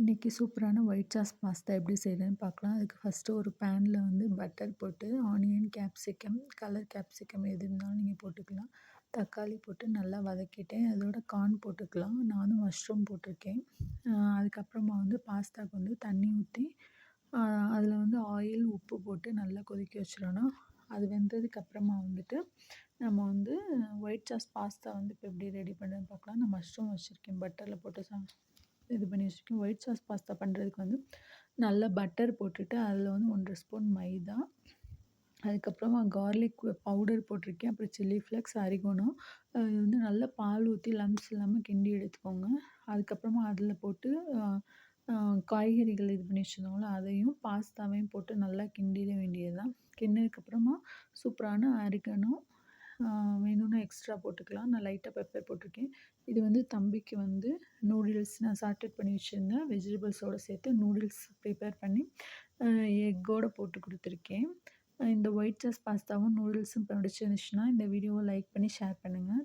இன்றைக்கி சூப்பரான white sauce pasta எப்படி செய்கிறதுன்னு பார்க்கலாம். அதுக்கு ஃபஸ்ட்டு ஒரு பேனில் வந்து பட்டர் போட்டு ஆனியன் கேப்சிகம் கலர் கேப்சிகம் எது இருந்தாலும் நீங்கள் போட்டுக்கலாம். தக்காளி போட்டு நல்லா வதக்கிட்டேன் அதோட கார்ன் போட்டுக்கலாம். நானும் மஷ்ரூம் போட்டிருக்கேன். அதுக்கப்புறமா வந்து பாஸ்தாவுக்கு வந்து தண்ணி ஊற்றி அதில் வந்து ஆயில் உப்பு போட்டு நல்லா கொதிக்க வச்சிடணும். அது வெந்ததுக்கப்புறமா வந்துட்டு நம்ம வந்து ஒயிட் சாஸ் பாஸ்தா வந்து இப்போ எப்படி ரெடி பண்ணுறதுன்னு பார்க்கலாம். நான் மஷ்ரூம் வச்சுருக்கேன் பட்டரில் போட்டு சா இது பண்ணி வச்சுருக்கேன். ஒயிட் சாஸ் பாஸ்தா பண்ணுறதுக்கு வந்து நல்லா பட்டர் போட்டுட்டு அதில் வந்து ஒன்றரை ஸ்பூன் மைதா. அதுக்கப்புறமா கார்லிக் பவுடர் போட்டிருக்கேன். அப்புறம் சில்லி ஃப்ளேக்ஸ் அரிகோனம் இது வந்து நல்லா பால் ஊற்றி லம்ஸ் இல்லாமல் கிண்டி எடுத்துக்கோங்க. அதுக்கப்புறமா அதில் போட்டு காய்கறிகள் இது பண்ணி வச்சுருந்தோம்ல அதையும் பாஸ்தாவையும் போட்டு நல்லா கிண்டிட வேண்டியது தான் கிண்டினதுக்கப்புறமா சூப்பரான அரிகனம் வேணும்னா எக்ஸ்ட்ரா போட்டுக்கலாம். நான் லைட்டாக பெப்பர் போட்டிருக்கேன். இது வந்து தம்பிக்கு வந்து நூடுல்ஸ் நான் சார்ட்டட் பண்ணி வச்சுருந்தேன். வெஜிடபிள்ஸோடு சேர்த்து நூடுல்ஸ் ப்ரிப்பேர் பண்ணி எக்கோடு போட்டு கொடுத்துருக்கேன். இந்த ஒயிட் சாஸ் பாஸ்தாவும் நூடுல்ஸும் பிடிச்சிருந்துச்சுன்னா இந்த வீடியோவை லைக் பண்ணி ஷேர் பண்ணுங்கள்